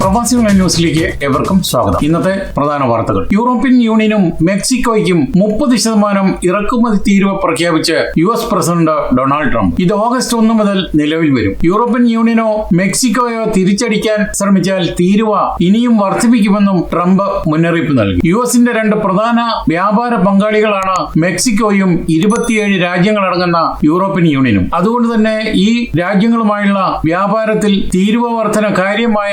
പ്രവാസികളുടെ ന്യൂസിലേക്ക് എവർക്കും സ്വാഗതം. ഇന്നത്തെ പ്രധാന വാർത്തകൾ. യൂറോപ്യൻ യൂണിയനും മെക്സിക്കോയ്ക്കും മുപ്പത് ശതമാനം ഇറക്കുമതി തീരുവ പ്രഖ്യാപിച്ച് U S president Donald Trump. ഇത് ഓഗസ്റ്റ് ഒന്ന് മുതൽ നിലവിൽ വരും. യൂറോപ്യൻ യൂണിയനോ മെക്സിക്കോയോ തിരിച്ചടിക്കാൻ ശ്രമിച്ചാൽ തീരുവ ഇനിയും വർദ്ധിപ്പിക്കുമെന്നും ട്രംപ് മുന്നറിയിപ്പ് നൽകി. യു എസിന്റെ രണ്ട് പ്രധാന വ്യാപാര പങ്കാളികളാണ് മെക്സിക്കോയും ഇരുപത്തിയേഴ് രാജ്യങ്ങളടങ്ങുന്ന യൂറോപ്യൻ യൂണിയനും. അതുകൊണ്ട് തന്നെ ഈ രാജ്യങ്ങളുമായുള്ള വ്യാപാരത്തിൽ തീരുവ വർധന കാര്യമായ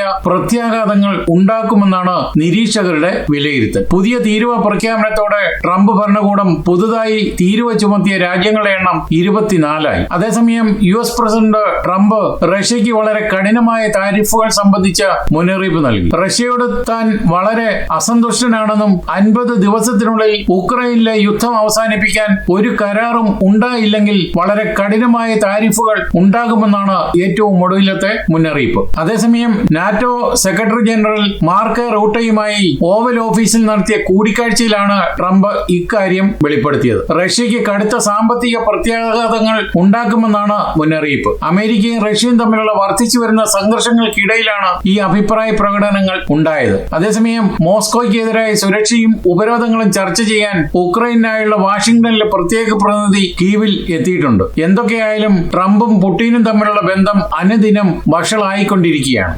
പ്രത്യാഘാതങ്ങൾ ഉണ്ടാക്കുമെന്നാണ് നിരീക്ഷകരുടെ വിലയിരുത്തൽ. പുതിയ തീരുവ പ്രഖ്യാപനത്തോടെ ട്രംപ് ഭരണകൂടം പുതുതായി തീരുവ ചുമത്തിയ രാജ്യങ്ങളുടെ എണ്ണം ഇരുപത്തിനാലായി. അതേസമയം യു എസ് പ്രസിഡന്റ് ട്രംപ് റഷ്യയ്ക്ക് വളരെ കഠിനമായ താരിഫുകൾ സംബന്ധിച്ച മുന്നറിയിപ്പ് നൽകി. റഷ്യയോട് താൻ വളരെ അസന്തുഷ്ടനാണെന്നും അൻപത് ദിവസത്തിനുള്ളിൽ ഉക്രൈനിലെ യുദ്ധം അവസാനിപ്പിക്കാൻ ഒരു കരാറും ഉണ്ടായില്ലെങ്കിൽ വളരെ കഠിനമായ താരിഫുകൾ ഉണ്ടാകുമെന്നാണ് ഏറ്റവും ഒടുവിലത്തെ മുന്നറിയിപ്പ്. അതേസമയം നാറ്റോ സെക്രട്ടറി ജനറൽ മാർക്ക് റൂട്ടയുമായി ഓവൽ ഓഫീസിൽ നടത്തിയ കൂടിക്കാഴ്ചയിലാണ് ട്രംപ് ഇക്കാര്യം വെളിപ്പെടുത്തിയത്. റഷ്യയ്ക്ക് കടുത്ത സാമ്പത്തിക പ്രത്യാഘാതങ്ങൾ ഉണ്ടാക്കുമെന്നാണ് മുന്നറിയിപ്പ്. അമേരിക്കയും റഷ്യയും തമ്മിലുള്ള വർദ്ധിച്ചു വരുന്ന സംഘർഷങ്ങൾക്കിടയിലാണ് ഈ അഭിപ്രായ പ്രകടനങ്ങൾ ഉണ്ടായത്. അതേസമയം മോസ്കോയ്ക്കെതിരായ സുരക്ഷയും ഉപരോധങ്ങളും ചർച്ച ചെയ്യാൻ ഉക്രൈനായുള്ള വാഷിംഗ്ടണിലെ പ്രത്യേക പ്രതിനിധി കീവിൽ എത്തിയിട്ടുണ്ട്. എന്തൊക്കെയായാലും ട്രംപും പുടിനും തമ്മിലുള്ള ബന്ധം അനുദിനം വഷളായിക്കൊണ്ടിരിക്കുകയാണ്.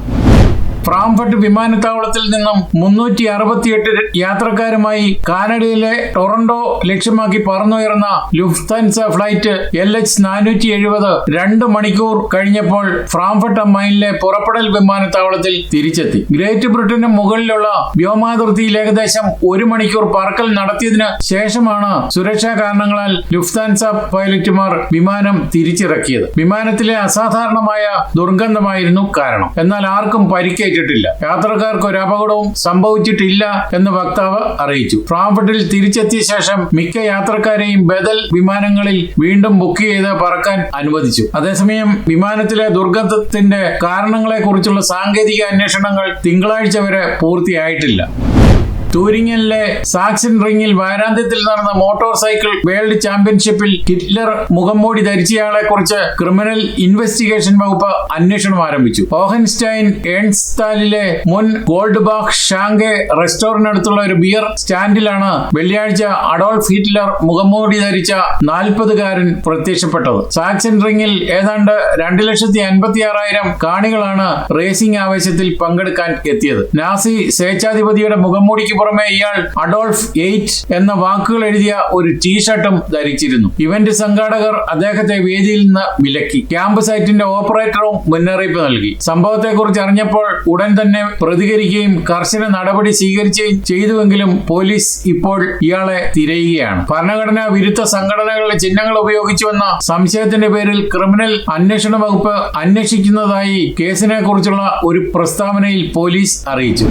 ഫ്രാങ്ക്ഫർട്ട് വിമാനത്താവളത്തിൽ നിന്നും മുന്നൂറ്റി അറുപത്തിയെട്ട് യാത്രക്കാരുമായി കാനഡയിലെ ടൊറന്റോ ലക്ഷ്യമാക്കി പറന്നുയർന്ന ലുഫ്താൻസ ഫ്ലൈറ്റ് എൽ എച്ച് നാനൂറ്റി എഴുപത് രണ്ട് മണിക്കൂർ കഴിഞ്ഞപ്പോൾ ഫ്രാങ്ക്ഫർട്ട് മൈനിലെ പുറപ്പെടൽ വിമാനത്താവളത്തിൽ തിരിച്ചെത്തി. ഗ്രേറ്റ് ബ്രിട്ടന് മുകളിലുള്ള വ്യോമാതിർത്തിയിൽ ഏകദേശം ഒരു മണിക്കൂർ പറക്കൽ നടത്തിയതിന് ശേഷമാണ് സുരക്ഷാ കാരണങ്ങളാൽ ലുഫ്താൻസ പൈലറ്റുമാർ വിമാനം തിരിച്ചിറക്കിയത്. വിമാനത്തിലെ അസാധാരണമായ ദുർഗന്ധമായിരുന്നു കാരണം. എന്നാൽ ആർക്കും പരിക്കേറ്റിട്ടില്ല യാത്രക്കാർക്ക് ഒരു അപകടവും സംഭവിച്ചിട്ടില്ല എന്ന് വക്താവ് അറിയിച്ചു. ഫ്രാങ്ക്ഫർട്ടിൽ തിരിച്ചെത്തിയ ശേഷം മിക്ക യാത്രക്കാരെയും ബദൽ വിമാനങ്ങളിൽ വീണ്ടും ബുക്ക് ചെയ്ത് പറക്കാൻ അനുവദിച്ചു. അതേസമയം വിമാനത്തിലെ ദുർഗന്ധത്തിന്റെ കാരണങ്ങളെക്കുറിച്ചുള്ള സാങ്കേതിക അന്വേഷണങ്ങൾ തിങ്കളാഴ്ച വരെ പൂർത്തിയായിട്ടില്ല. ടൂരിങ്ങിലെ സാക്സൺ റിംഗിൽ വാരാന്ത്യത്തിൽ നടന്ന മോട്ടോർ സൈക്കിൾ വേൾഡ് ചാമ്പ്യൻഷിപ്പിൽ ഹിറ്റ്ലർ മുഖംമൂടി ധരിച്ചയാളെ കുറിച്ച് ക്രിമിനൽ ഇൻവെസ്റ്റിഗേഷൻ വകുപ്പ് അന്വേഷണം ആരംഭിച്ചു. ഓഹൻസ്റ്റൈൻ ഏൺസ്താലിലെ മുൻ ഗോൾഡ് ബാഗ് ഷാങ്കെ റെസ്റ്റോറന്റിനടുത്തുള്ള ഒരു ബിയർ സ്റ്റാൻഡിലാണ് വെള്ളിയാഴ്ച അഡോൾഫ് ഹിറ്റ്ലർ മുഖംമൂടി ധരിച്ച നാൽപ്പതുകാരൻ പ്രത്യക്ഷപ്പെട്ടത്. സാക്സൺ റിംഗിൽ ഏതാണ്ട് രണ്ട് ലക്ഷത്തി അൻപത്തി ആറായിരം കാണികളാണ് റേസിംഗ് ആവേശത്തിൽ പങ്കെടുക്കാൻ എത്തിയത്. നാസി സ്വേച്ഛാധിപതിയുടെ മുഖംമൂടിക്ക് പുറമെ ഇയാൾ അഡോൾഫ് എയ്റ്റ് എന്ന വാക്കുകൾ എഴുതിയ ഒരു ടീഷർട്ടും ധരിച്ചിരുന്നു. ഇവന്റ് സംഘാടകർ അദ്ദേഹത്തെ വേദിയിൽ നിന്ന് വിലക്കി. ക്യാമ്പ് സൈറ്റിന്റെ ഓപ്പറേറ്ററും മുന്നറിയിപ്പ് നൽകി. സംഭവത്തെക്കുറിച്ച് അറിഞ്ഞപ്പോൾ ഉടൻ തന്നെ പ്രതികരിക്കുകയും കർശന നടപടി സ്വീകരിക്കുകയും ചെയ്തുവെങ്കിലും പോലീസ് ഇപ്പോൾ ഇയാളെ തിരയുകയാണ്. ഭരണഘടനാ വിരുദ്ധ സംഘടനകളുടെ ചിഹ്നങ്ങൾ ഉപയോഗിച്ചുവെന്ന സംശയത്തിന്റെ പേരിൽ ക്രിമിനൽ അന്വേഷണ വകുപ്പ് അന്വേഷിക്കുന്നതായി കേസിനെ കുറിച്ചുള്ള ഒരു പ്രസ്താവനയിൽ പോലീസ് അറിയിച്ചു.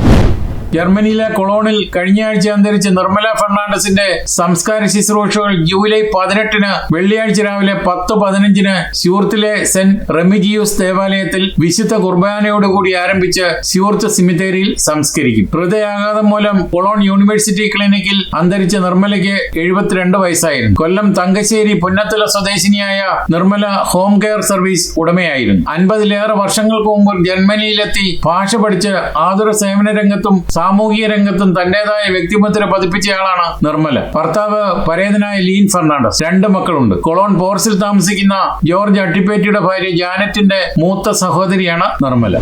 ജർമ്മനിയിലെ കൊളോണിൽ കഴിഞ്ഞ ആഴ്ച അന്തരിച്ച നിർമ്മല ഫെർണാണ്ടസിന്റെ സംസ്കാര ശുശ്രൂഷകൾ ജൂലൈ പതിനെട്ടിന് വെള്ളിയാഴ്ച രാവിലെ പത്ത് പതിനഞ്ചിന് സ്യൂർത്തിലെ സെന്റ് റെമിജിയൂസ് ദേവാലയത്തിൽ വിശുദ്ധ കുർബാനയോടുകൂടി ആരംഭിച്ച് സ്യൂർത്ത് സിമിത്തേരിയിൽ സംസ്കരിക്കും. ഹൃദയാഘാതം മൂലം കൊളോൺ യൂണിവേഴ്സിറ്റി ക്ലിനിക്കിൽ അന്തരിച്ച നിർമ്മലയ്ക്ക് എഴുപത്തിരണ്ട് വയസ്സായിരുന്നു. കൊല്ലം തങ്കശ്ശേരി പുന്നത്തല സ്വദേശിനിയായ നിർമ്മല ഹോം കെയർ സർവീസ് ഉടമയായിരുന്നു. അൻപതിലേറെ വർഷങ്ങൾക്ക് മുമ്പ് ജർമ്മനിയിലെത്തി ഭാഷ പഠിച്ച് ആതുര സേവന രംഗത്തും സാമൂഹിക രംഗത്തും തന്റേതായ വ്യക്തിമുദ്ര പതിപ്പിച്ചയാളാണ് നിർമ്മല. ഭർത്താവ് പരേതനായ ലീൻ ഫെർണാണ്ടസ്. രണ്ട് മക്കളുണ്ട്. കൊളോൺ പോർസിൽ താമസിക്കുന്ന ജോർജ് അട്ടിപ്പേറ്റിയുടെ ഭാര്യ ജാനറ്റിന്റെ മൂത്ത സഹോദരിയാണ് നിർമ്മല.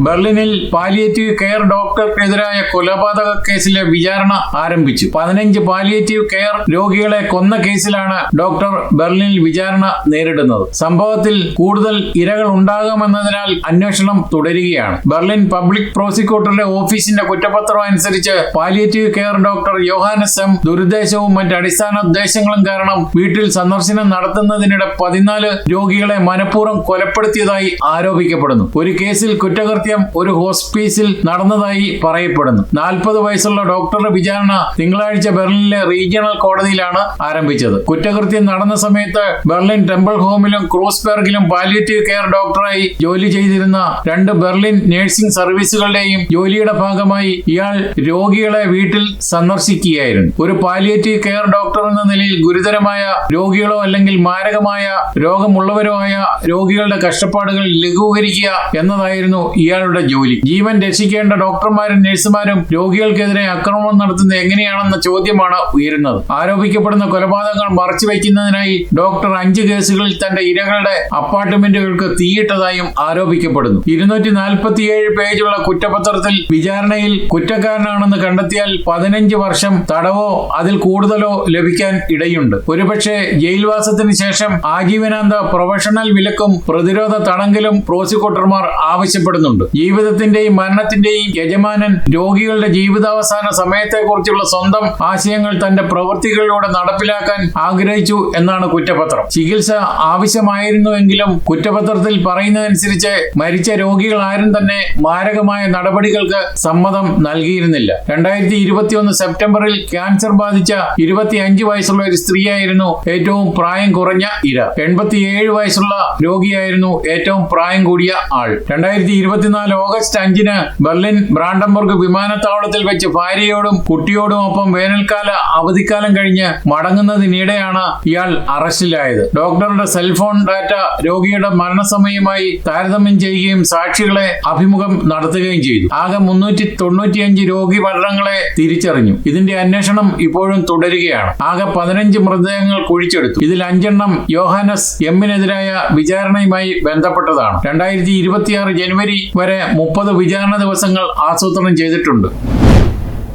ബെർലിനിൽ പാലിയേറ്റീവ് കെയർ ഡോക്ടർക്കെതിരായ കൊലപാതക കേസിലെ വിചാരണ ആരംഭിച്ചു. പതിനഞ്ച് പാലിയേറ്റീവ് കെയർ രോഗികളെ കൊന്ന കേസിലാണ് ഡോക്ടർ ബെർലിനിൽ വിചാരണ നേരിടുന്നത്. സംഭവത്തിൽ കൂടുതൽ ഇരകൾ ഉണ്ടാകാമെന്നതിനാൽ അന്വേഷണം തുടരുകയാണ്. ബെർലിൻ പബ്ലിക് പ്രോസിക്യൂട്ടറുടെ ഓഫീസിന്റെ കുറ്റപത്രം അനുസരിച്ച് palliative care doctor Johannes M ദുരുദ്ദേശവും മറ്റ് അടിസ്ഥാന ഉദ്ദേശങ്ങളും കാരണം വീട്ടിൽ സന്ദർശനം നടത്തുന്നതിനിടെ പതിനാല് രോഗികളെ മനഃപൂർവം കൊലപ്പെടുത്തിയതായി ആരോപിക്കപ്പെടുന്നു. ഒരു കേസിൽ കുറ്റകൃത്യം ഒരു ഹോസ്പീസിൽ നടന്നതായി പറയപ്പെടുന്നു. നാൽപ്പത് വയസ്സുള്ള ഡോക്ടറുടെ വിചാരണ തിങ്കളാഴ്ച ബെർലിനിലെ റീജിയണൽ കോടതിയിലാണ് ആരംഭിച്ചത്. കുറ്റകൃത്യം നടന്ന സമയത്ത് ബെർലിൻ ടെമ്പിൾ ഹോമിലും ക്രൂസ്ബെർഗിലും പാലിയേറ്റീവ് കെയർ ഡോക്ടറായി ജോലി ചെയ്തിരുന്ന രണ്ട് ബെർലിൻ നഴ്സിംഗ് സർവീസുകളുടെയും ജോലിയുടെ ഭാഗമായി ഇയാൾ രോഗികളെ വീട്ടിൽ സന്ദർശിക്കുകയായിരുന്നു. ഒരു പാലിയേറ്റീവ് കെയർ ഡോക്ടർ എന്ന നിലയിൽ ഗുരുതരമായ രോഗികളോ അല്ലെങ്കിൽ മാരകമായ രോഗമുള്ളവരോ ആയ രോഗികളുടെ കഷ്ടപ്പാടുകൾ ലഘൂകരിക്കുക എന്നതായിരുന്നു ഇയാൾ ഇയാളുടെ ജോലി. ജീവൻ രക്ഷിക്കേണ്ട ഡോക്ടർമാരും നഴ്സുമാരും രോഗികൾക്കെതിരെ ആക്രമണം നടത്തുന്നത് എങ്ങനെയാണെന്ന ചോദ്യമാണ് ഉയരുന്നത്. ആരോപിക്കപ്പെടുന്ന കൊലപാതകങ്ങൾ മറച്ചുവെക്കുന്നതിനായി ഡോക്ടർ അഞ്ച് കേസുകളിൽ തന്റെ ഇരകളുടെ അപ്പാർട്ട്മെന്റുകൾക്ക് തീയിട്ടതായും ആരോപിക്കപ്പെടുന്നു. ഇരുന്നൂറ്റി നാൽപ്പത്തിയേഴ് പേജുള്ള കുറ്റപത്രത്തിൽ വിചാരണയിൽ കുറ്റക്കാരനാണെന്ന് കണ്ടെത്തിയാൽ പതിനഞ്ച് വർഷം തടവോ അതിൽ കൂടുതലോ ലഭിക്കാൻ ഇടയുണ്ട്. ഒരുപക്ഷെ ജയിൽവാസത്തിന് ശേഷം ആജീവനാന്ത പ്രൊഫഷണൽ വിലക്കും പ്രതിരോധ തടങ്കലും പ്രോസിക്യൂട്ടർമാർ ആവശ്യപ്പെടുന്നുണ്ട്. ജീവിതത്തിന്റെയും മരണത്തിന്റെയും യജമാനൻ രോഗികളുടെ ജീവിതാവസാന സമയത്തെക്കുറിച്ചുള്ള സ്വന്തം ആശയങ്ങൾ തന്റെ പ്രവൃത്തികളിലൂടെ നടപ്പിലാക്കാൻ ആഗ്രഹിച്ചു എന്നാണ് കുറ്റപത്രം. ചികിത്സ ആവശ്യമായിരുന്നുവെങ്കിലും കുറ്റപത്രത്തിൽ പറയുന്നതനുസരിച്ച് മരിച്ച രോഗികൾ ആരും തന്നെ മാരകമായ നടപടികൾക്ക് സമ്മതം നൽകിയിരുന്നില്ല. രണ്ടായിരത്തി ഇരുപത്തിയൊന്ന് സെപ്റ്റംബറിൽ ക്യാൻസർ ബാധിച്ച ഇരുപത്തിയഞ്ച് വയസ്സുള്ള ഒരു സ്ത്രീയായിരുന്നു ഏറ്റവും പ്രായം കുറഞ്ഞ ഇര. എൺപത്തിയേഴ് വയസ്സുള്ള രോഗിയായിരുന്നു ഏറ്റവും പ്രായം കൂടിയ ആൾ. രണ്ടായിരത്തി ഇരുപത്തിനാല് ഓഗസ്റ്റ് അഞ്ചിന് ബെർലിൻ ബ്രാൻഡംബർഗ് വിമാനത്താവളത്തിൽ വെച്ച് ഭാര്യയോടും കുട്ടിയോടും ഒപ്പം വേനൽക്കാല അവധിക്കാലം കഴിഞ്ഞ് മടങ്ങുന്നതിനിടെയാണ് ഇയാൾ അറസ്റ്റിലായത്. ഡോക്ടറുടെ സെൽഫോൺ ഡാറ്റ രോഗിയുടെ മരണസമയമായി താരതമ്യം ചെയ്യുകയും സാക്ഷികളെ അഭിമുഖം നടത്തുകയും ചെയ്തു. ആകെ മുന്നൂറ്റി തൊണ്ണൂറ്റിയഞ്ച് രോഗി മരണങ്ങളെ തിരിച്ചറിഞ്ഞു. ഇതിന്റെ അന്വേഷണം ഇപ്പോഴും തുടരുകയാണ്. ആകെ പതിനഞ്ച് മൃതദേഹങ്ങൾ കുഴിച്ചെടുത്തു. ഇതിൽ അഞ്ചെണ്ണം യോഹാനസ് എമ്മിനെതിരായ വിചാരണയുമായി ബന്ധപ്പെട്ടതാണ്. രണ്ടായിരത്തി ഇരുപത്തിയാറ് ജനുവരി വരെ മുപ്പത് വിചാരണ ദിവസങ്ങൾ ആസൂത്രണം ചെയ്തിട്ടുണ്ട്.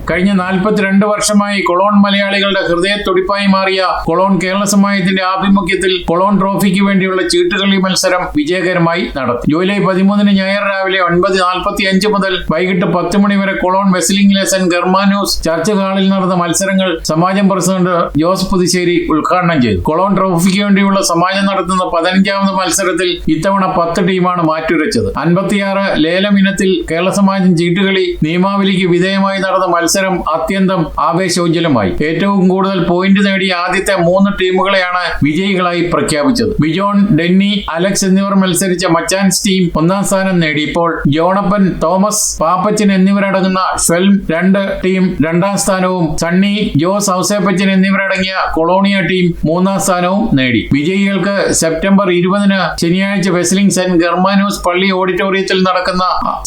കഴിഞ്ഞ നാൽപ്പത്തിരണ്ട് വർഷമായി കൊളോൺ മലയാളികളുടെ ഹൃദയത്തൊടിപ്പായി മാറിയ കൊളോൺ കേരള സമാജത്തിന്റെ ആഭിമുഖ്യത്തിൽ കൊളോൺ ട്രോഫിക്ക് വേണ്ടിയുള്ള ചീട്ടുകളി മത്സരം വിജയകരമായി നടത്തി. ജൂലൈ പതിമൂന്നിന് ഞായർ രാവിലെ ഒൻപത് നാൽപ്പത്തി അഞ്ച് മുതൽ വൈകിട്ട് പത്ത് മണി വരെ കൊളോൺ വെസ്ലിംഗ് ലെസൺ ഗർമാനൂസ് ചർച്ച് ഹാളിൽ നടന്ന മത്സരങ്ങൾ സമാജം പ്രസിഡന്റ് ജോസ് പുതുശ്ശേരി ഉദ്ഘാടനം ചെയ്തു. കൊളോൺ ട്രോഫിക്ക് വേണ്ടിയുള്ള സമാജം നടത്തുന്ന പതിനഞ്ചാമത് മത്സരത്തിൽ ഇത്തവണ പത്ത് ടീമാണ് മാറ്റുരച്ചത്. അൻപത്തിയാറ് ലേലം ഇനത്തിൽ കേരള സമാജം ചീട്ടുകളി നിയമാവലിക്ക് വിധേയമായി നടന്ന മത്സരം അത്യന്തം ആവേശോജ്ജലമായി ഏറ്റവും കൂടുതൽ പോയിന്റ് നേടിയ ആദ്യത്തെ മൂന്ന് ടീമുകളെയാണ് വിജയികളായി പ്രഖ്യാപിച്ചത്. ബിജോൺ ഡെന്നി അലക്സ് എന്നിവർ മത്സരിച്ച മച്ചാൻസ് ടീം ഒന്നാം സ്ഥാനം നേടി. ഇപ്പോൾ ജോണപ്പൻ തോമസ് പാപ്പച്ചൻ എന്നിവരടങ്ങുന്ന സെൽം രണ്ട് ടീം രണ്ടാം സ്ഥാനവും സണ്ണി ജോസ് ഔസേപ്പച്ചൻ എന്നിവരടങ്ങിയ കൊളോണിയ ടീം മൂന്നാം സ്ഥാനവും നേടി. വിജയികൾക്ക് സെപ്റ്റംബർ ഇരുപതിന് ശനിയാഴ്ച വെസ്ലിംഗ് സെന്റ് ഗർമാനൂസ് പള്ളി ഓഡിറ്റോറിയത്തിൽ നടക്കുന്ന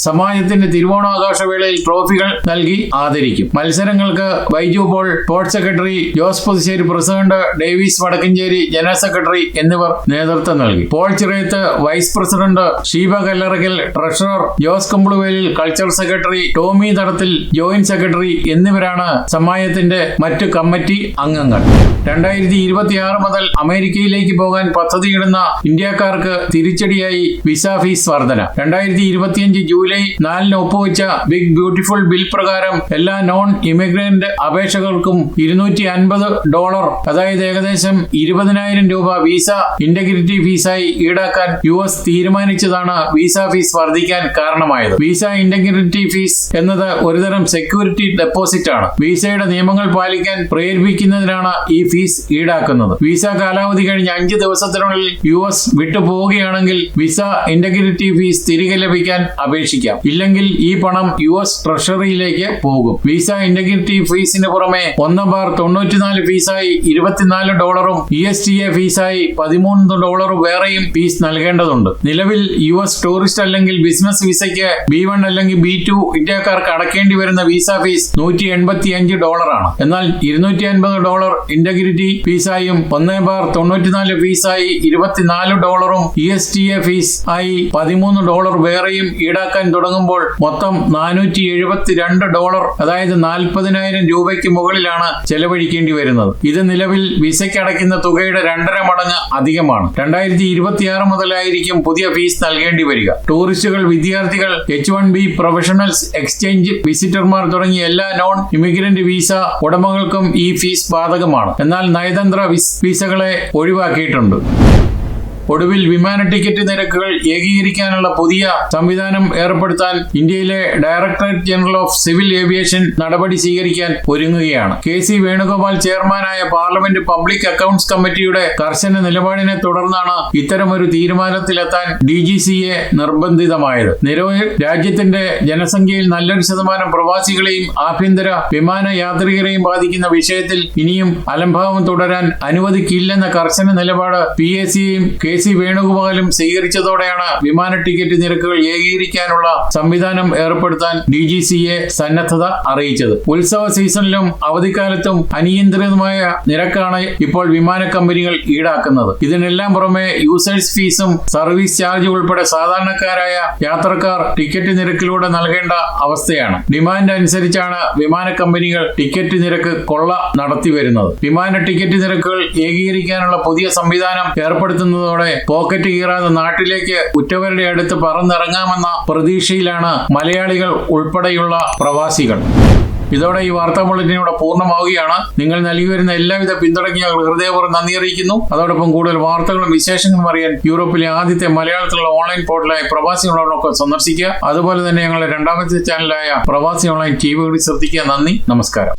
സമാജത്തിന്റെ തിരുവോണാഘോഷ വേളയിൽ ട്രോഫികൾ നൽകി ആദരിക്കും. മത്സരങ്ങൾക്ക് Baiju Paul sports secretary Jose Puthussery president Davis Vadakkencherry general secretary എന്നിവർ നേതൃത്വം നൽകി. Paul Chirayath vice president Sheeba Kallarackal treasurer Jose Kumbaluvelil culture secretary Tommy Thadathil joint secretary എന്നിവരാണ് സമായത്തിന്റെ മറ്റ് കമ്മിറ്റി അംഗങ്ങൾ. രണ്ടായിരത്തി ഇരുപത്തിയാറ് മുതൽ അമേരിക്കയിലേക്ക് പോകാൻ പദ്ധതിയിടുന്ന ഇന്ത്യക്കാർക്ക് തിരിച്ചടിയായി വിസ ഫീസ് വർധന. രണ്ടായിരത്തി ഇരുപത്തിയഞ്ച് ജൂലൈ നാലിന് ഒപ്പുവെച്ച ബിഗ് ബ്യൂട്ടിഫുൾ ബിൽ പ്രകാരം എല്ലാ നോൺ ഇമിഗ്രന്റ് അപേക്ഷകർക്കും ഇരുന്നൂറ്റി അൻപത് ഡോളർ അതായത് ഏകദേശം ഇരുപതിനായിരം രൂപ വിസ ഇന്റഗ്രിറ്റി ഫീസായി ഈടാക്കാൻ യു എസ് തീരുമാനിച്ചതാണ് വിസ ഫീസ് വർദ്ധിക്കാൻ കാരണമായത്. വിസ ഇന്റഗ്രിറ്റി ഫീസ് എന്നത് ഒരുതരം സെക്യൂരിറ്റി ഡെപ്പോസിറ്റ് ആണ്. വിസയുടെ നിയമങ്ങൾ പാലിക്കാൻ പ്രേരിപ്പിക്കുന്നതിനാണ് ഈ ഫീസ് ഈടാക്കുന്നത്. വിസ കാലാവധി കഴിഞ്ഞ് അഞ്ച് ദിവസത്തിനുള്ളിൽ യു എസ് വിട്ടുപോവുകയാണെങ്കിൽ വിസ ഇന്റഗ്രിറ്റി ഫീസ് തിരികെ ലഭിക്കാൻ അപേക്ഷിക്കാം. ഇല്ലെങ്കിൽ ഈ പണം യു എസ് ട്രഷറിയിലേക്ക് പോകും. വിസ ഇന്റഗ്രിറ്റി ഫീസിന് പുറമെ ഒന്ന് ബാർ തൊണ്ണൂറ്റിനാല് ഫീസായി ഇരുപത്തിനാല് ഡോളറും ഇ എസ് ടി എ ഫീസായി പതിമൂന്ന് ഡോളറും വേറെയും ഫീസ് നൽകേണ്ടതുണ്ട്. നിലവിൽ യു എസ് ടൂറിസ്റ്റ് അല്ലെങ്കിൽ ബിസിനസ് വിസയ്ക്ക് ബി വൺ അല്ലെങ്കിൽ ബി ടു ഇന്ത്യക്കാർക്ക് അടക്കേണ്ടി വരുന്ന വിസ ഫീസ് നൂറ്റി എൺപത്തി അഞ്ച് ഡോളറാണ് എന്നാൽ ഇരുന്നൂറ്റി അൻപത് ഡോളർ ഇന്റഗ്രിറ്റി ഫീസായും ഒന്നേ ബാർ തൊണ്ണൂറ്റിനാല് ഫീസായി ഇരുപത്തിനാല് ഡോളറും E S T A fee ആയി പതിമൂന്ന് ഡോളർ വേറെയും ഈടാക്കാൻ തുടങ്ങുമ്പോൾ മൊത്തം നാനൂറ്റി എഴുപത്തിരണ്ട് ഡോളർ അതായത് നാൽപ്പതിനായിരം രൂപയ്ക്ക് മുകളിലാണ് ചെലവഴിക്കേണ്ടി വരുന്നത്. ഇത് നിലവിൽ വിസയ്ക്ക് അടയ്ക്കുന്ന തുകയുടെ രണ്ടര മടങ്ങ് അധികമാണ്. രണ്ടായിരത്തി ഇരുപത്തിയാറ് മുതലായിരിക്കും പുതിയ ഫീസ് നൽകേണ്ടി വരിക. ടൂറിസ്റ്റുകൾ വിദ്യാർത്ഥികൾ H one B professionals exchange വിസിറ്റർമാർ തുടങ്ങിയ എല്ലാ നോൺ ഇമിഗ്രന്റ് വിസ ഉടമകൾക്കും ഈ ഫീസ് ബാധകമാണ്. എന്നാൽ നയതന്ത്ര വിസകളെ ഒഴിവാക്കിയിട്ടുണ്ട്. ഒടുവിൽ വിമാന ടിക്കറ്റ് നിരക്കുകൾ ഏകീകരിക്കാനുള്ള പുതിയ സംവിധാനം ഏർപ്പെടുത്താൻ ഇന്ത്യയിലെ directorate general of civil aviation നടപടി സ്വീകരിക്കാൻ ഒരുങ്ങുകയാണ്. കെ സി വേണുഗോപാൽ ചെയർമാനായ പാർലമെന്റ് പബ്ലിക് അക്കൌണ്ട്സ് കമ്മിറ്റിയുടെ കർശന നിലപാടിനെ തുടർന്നാണ് ഇത്തരമൊരു തീരുമാനത്തിലെത്താൻ ഡി ജി സിയെ നിർബന്ധിതമായത്. നിരവധി രാജ്യത്തിന്റെ ജനസംഖ്യയിൽ നല്ലൊരു ശതമാനം പ്രവാസികളെയും ആഭ്യന്തര വിമാന യാത്രികരെയും ബാധിക്കുന്ന വിഷയത്തിൽ ഇനിയും അലംഭാവം തുടരാൻ അനുവദിക്കില്ലെന്ന കർശന നിലപാട് പി എ സിയെയും കെ സി വേണുഗോപാലും സ്വീകരിച്ചതോടെയാണ് വിമാന ടിക്കറ്റ് നിരക്കുകൾ ഏകീകരിക്കാനുള്ള സംവിധാനം ഏർപ്പെടുത്താൻ ഡി ജി സിയെ സന്നദ്ധത അറിയിച്ചത്. ഉത്സവ സീസണിലും അവധിക്കാലത്തും അനിയന്ത്രിതമായ നിരക്കാണ് ഇപ്പോൾ വിമാന കമ്പനികൾ ഈടാക്കുന്നത്. ഇതിനെല്ലാം പുറമെ യൂസേഴ്സ് ഫീസും സർവീസ് ചാർജ് ഉൾപ്പെടെ സാധാരണക്കാരായ യാത്രക്കാർ ടിക്കറ്റ് നിരക്കിലൂടെ നൽകേണ്ട അവസ്ഥയാണ്. ഡിമാൻഡ് അനുസരിച്ചാണ് വിമാന കമ്പനികൾ ടിക്കറ്റ് നിരക്ക് കൊള്ള നടത്തി വരുന്നത് വിമാന ടിക്കറ്റ് നിരക്കുകൾ ഏകീകരിക്കാനുള്ള പുതിയ സംവിധാനം ഏർപ്പെടുത്തുന്നതോടെ പോക്കറ്റ് കീറാതെ നാട്ടിലേക്ക് ഉറ്റവരുടെ അടുത്ത് പറന്നിറങ്ങാമെന്ന പ്രതീക്ഷയിലാണ് മലയാളികൾ ഉൾപ്പെടെയുള്ള പ്രവാസികൾ. ഇതോടെ ഈ വാർത്താ ബുള്ളറ്റിൻ പൂർണമാവുകയാണ്. നിങ്ങൾ നൽകി വരുന്ന എല്ലാവിധ പിന്തുണയ്ക്കും ഞങ്ങൾ ഹൃദയപൂർവം നന്ദി അറിയിക്കുന്നു. അതോടൊപ്പം കൂടുതൽ വാർത്തകളും വിശേഷങ്ങളും അറിയാൻ യൂറോപ്പിലെ ആദ്യത്തെ മലയാളത്തിലുള്ള ഓൺലൈൻ പോർട്ടലായ പ്രവാസി ഓൺലൈനൊക്കെ സന്ദർശിക്കുക. അതുപോലെ തന്നെ ഞങ്ങളുടെ രണ്ടാമത്തെ ചാനലായ പ്രവാസി ഓൺലൈൻ ടി വി ശ്രദ്ധിക്കുക. നന്ദി. നമസ്കാരം.